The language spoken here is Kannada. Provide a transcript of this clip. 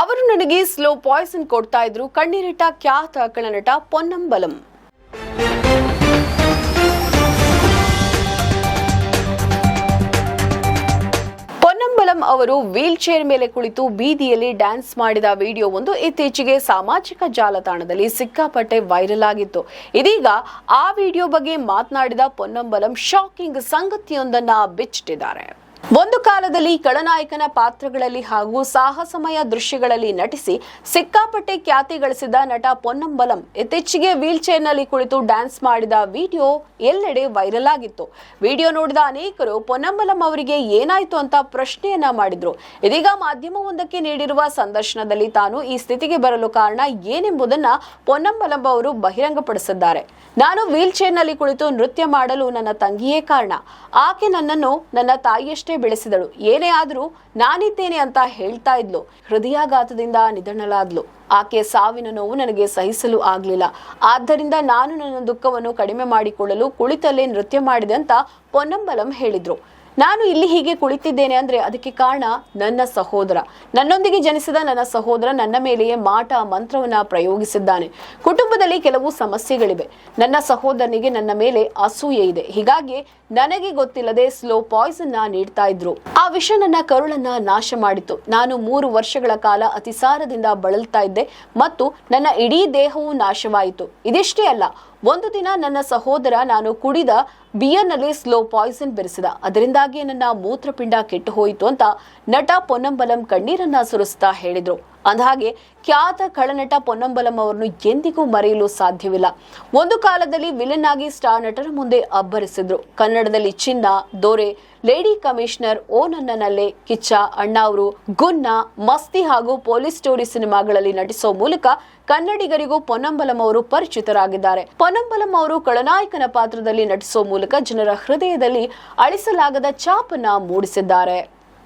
ಅವರು ನನಗೆ ಸ್ಲೋ ಪಾಯ್ಸನ್ ಕೊಡ್ತಾ ಇದ್ರು. ಕಣ್ಣೀರಿಟ್ಟ ಖ್ಯಾತ ಕಳನಟ ಪೊನ್ನಂಬಲಂ ಪೊನ್ನಂಬಲಂ ಅವರು ವೀಲ್ ಚೇರ್ ಮೇಲೆ ಕುಳಿತು ಬೀದಿಯಲ್ಲಿ ಡ್ಯಾನ್ಸ್ ಮಾಡಿದ ವಿಡಿಯೋ ಒಂದು ಇತ್ತೀಚೆಗೆ ಸಾಮಾಜಿಕ ಜಾಲತಾಣದಲ್ಲಿ ಸಿಕ್ಕಾಪಟ್ಟೆ ವೈರಲ್ ಆಗಿತ್ತು. ಇದೀಗ ಆ ವಿಡಿಯೋ ಬಗ್ಗೆ ಮಾತನಾಡಿದ ಪೊನ್ನಂಬಲಂ ಶಾಕಿಂಗ್ ಸಂಗತಿಯೊಂದನ್ನ ಬಿಚ್ಚಿಟ್ಟಿದ್ದಾರೆ. ಒಂದು ಕಾಲದಲ್ಲಿ ಖಳನಾಯಕನ ಪಾತ್ರಗಳಲ್ಲಿ ಹಾಗೂ ಸಾಹಸಮಯ ದೃಶ್ಯಗಳಲ್ಲಿ ನಟಿಸಿ ಸಿಕ್ಕಾಪಟ್ಟೆ ಖ್ಯಾತಿ ಗಳಿಸಿದ ನಟ ಪೊನ್ನಂಬಲಂ, ಇತ್ತೀಚೆಗೆ ವೀಲ್ ಚೇರ್ನಲ್ಲಿ ಕುಳಿತು ಡ್ಯಾನ್ಸ್ ಮಾಡಿದ ವಿಡಿಯೋ ಎಲ್ಲೆಡೆ ವೈರಲ್ ಆಗಿತ್ತು. ವಿಡಿಯೋ ನೋಡಿದ ಅನೇಕರು ಪೊನ್ನಂಬಲಂ ಅವರಿಗೆ ಏನಾಯ್ತು ಅಂತ ಪ್ರಶ್ನೆಯನ್ನ ಮಾಡಿದ್ರು. ಇದೀಗ ಮಾಧ್ಯಮವೊಂದಕ್ಕೆ ನೀಡಿರುವ ಸಂದರ್ಶನದಲ್ಲಿ ತಾನು ಈ ಸ್ಥಿತಿಗೆ ಬರಲು ಕಾರಣ ಏನೆಂಬುದನ್ನ ಪೊನ್ನಂಬಲಂ ಅವರು ಬಹಿರಂಗಪಡಿಸಿದ್ದಾರೆ. ನಾನು ವೀಲ್ ಚೇರ್ನಲ್ಲಿ ಕುಳಿತು ನೃತ್ಯ ಮಾಡಲು ನನ್ನ ತಂಗಿಯೇ ಕಾರಣ. ಆಕೆ ನನ್ನನ್ನು ನನ್ನ ತಾಯಿಯಷ್ಟೇ ಬೆಳೆಸಿದಳು. ಏನೇ ಆದರೂ ನಾನಿದ್ದೇನೆ ಅಂತ ಹೇಳ್ತಾ ಇದ್ಲು. ಹೃದಯಾಘಾತದಿಂದ ನಿಧನಳಾದ್ಲು. ಆಕೆ ಸಾವಿನ ನೋವು ನನಗೆ ಸಹಿಸಲು ಆಗ್ಲಿಲ್ಲ. ಆದ್ದರಿಂದ ನಾನು ನನ್ನ ದುಃಖವನ್ನು ಕಡಿಮೆ ಮಾಡಿಕೊಳ್ಳಲು ಕುಳಿತಲ್ಲೇ ನೃತ್ಯ ಮಾಡಿದೆ ಅಂತ ಪೊನ್ನಂಬಲಂ ಹೇಳಿದ್ರು. ನಾನು ಇಲ್ಲಿ ಹೀಗೆ ಕುಳಿತಿದ್ದೇನೆ ಅಂದ್ರೆ ಅದಕ್ಕೆ ಕಾರಣ ನನ್ನ ಸಹೋದರ. ನನ್ನೊಂದಿಗೆ ಜನಿಸಿದ ನನ್ನ ಸಹೋದರ ನನ್ನ ಮೇಲೆಯೇ ಮಾಟ ಮಂತ್ರವನ್ನ ಪ್ರಯೋಗಿಸಿದ್ದಾನೆ. ಕುಟುಂಬದಲ್ಲಿ ಕೆಲವು ಸಮಸ್ಯೆಗಳಿವೆ. ನನ್ನ ಸಹೋದರನಿಗೆ ನನ್ನ ಮೇಲೆ ಅಸೂಯೆ ಇದೆ. ಹೀಗಾಗಿ ನನಗೆ ಗೊತ್ತಿಲ್ಲದೆ ಸ್ಲೋ ಪಾಯ್ಸನ್ನ ನೀಡ್ತಾ ಇದ್ರು. ಆ ವಿಷ ನನ್ನ ಕರುಳನ್ನ ನಾಶ ಮಾಡಿತು ನಾನು ಮೂರು ವರ್ಷಗಳ ಕಾಲ ಅತಿಸಾರದಿಂದ ಬಳಲ್ತಾ ಇದ್ದೆ ಮತ್ತು ನನ್ನ ಇಡೀ ದೇಹವು ನಾಶವಾಯಿತು. ಇದಿಷ್ಟೇ ಅಲ್ಲ ಒಂದು ದಿನ ನನ್ನ ಸಹೋದರ ನಾನು ಕುಡಿದ ಬಿಯರ್ನಲ್ಲಿ ಸ್ಲೋ ಪಾಯ್ಸನ್ ಬೆರೆಸಿದ. ಅದರಿಂದಾಗಿ ನನ್ನ ಮೂತ್ರಪಿಂಡ ಕೆಟ್ಟು ಹೋಯಿತು ಅಂತ ನಟ ಪೊನ್ನಂಬಲಂ ಕಣ್ಣೀರನ್ನ ಸುರಿಸ್ತಾ ಹೇಳಿದ್ರು. ಅಂದಹಾಗೆ ಖ್ಯಾತ ಖಳನಟ ಪೊನ್ನಂಬಲಂ ಅವರನ್ನು ಎಂದಿಗೂ ಮರೆಯಲು ಸಾಧ್ಯವಿಲ್ಲ. ಒಂದು ಕಾಲದಲ್ಲಿ ವಿಲನ್ ಆಗಿ ಸ್ಟಾರ್ ನಟರ ಮುಂದೆ ಅಬ್ಬರಿಸಿದ್ರು. ಕನ್ನಡದಲ್ಲಿ ಚಿನ್ನ, ದೊರೆ, ಲೇಡಿ ಕಮಿಷನರ್ ಓ ನನ್ನನಲ್ಲೇ ಕಿಚ್ಚ, ಅಣ್ಣಾವ್ರು, ಗುನ್ನ, ಮಸ್ತಿ ಹಾಗೂ ಪೊಲೀಸ್ ಸ್ಟೋರಿ ಸಿನಿಮಾಗಳಲ್ಲಿ ನಟಿಸೋ ಮೂಲಕ ಕನ್ನಡಿಗರಿಗೂ ಪೊನ್ನಂಬಲಂ ಅವರು ಪರಿಚಿತರಾಗಿದ್ದಾರೆ. ಪೊನ್ನಂಬಲಂ ಅವರು ಖಳನಾಯಕನ ಪಾತ್ರದಲ್ಲಿ ನಟಿಸೋ ಮೂಲಕ ಜನರ ಹೃದಯದಲ್ಲಿ ಅಳಿಸಲಾಗದ ಛಾಪನ್ನ ಮೂಡಿಸಿದ್ದಾರೆ.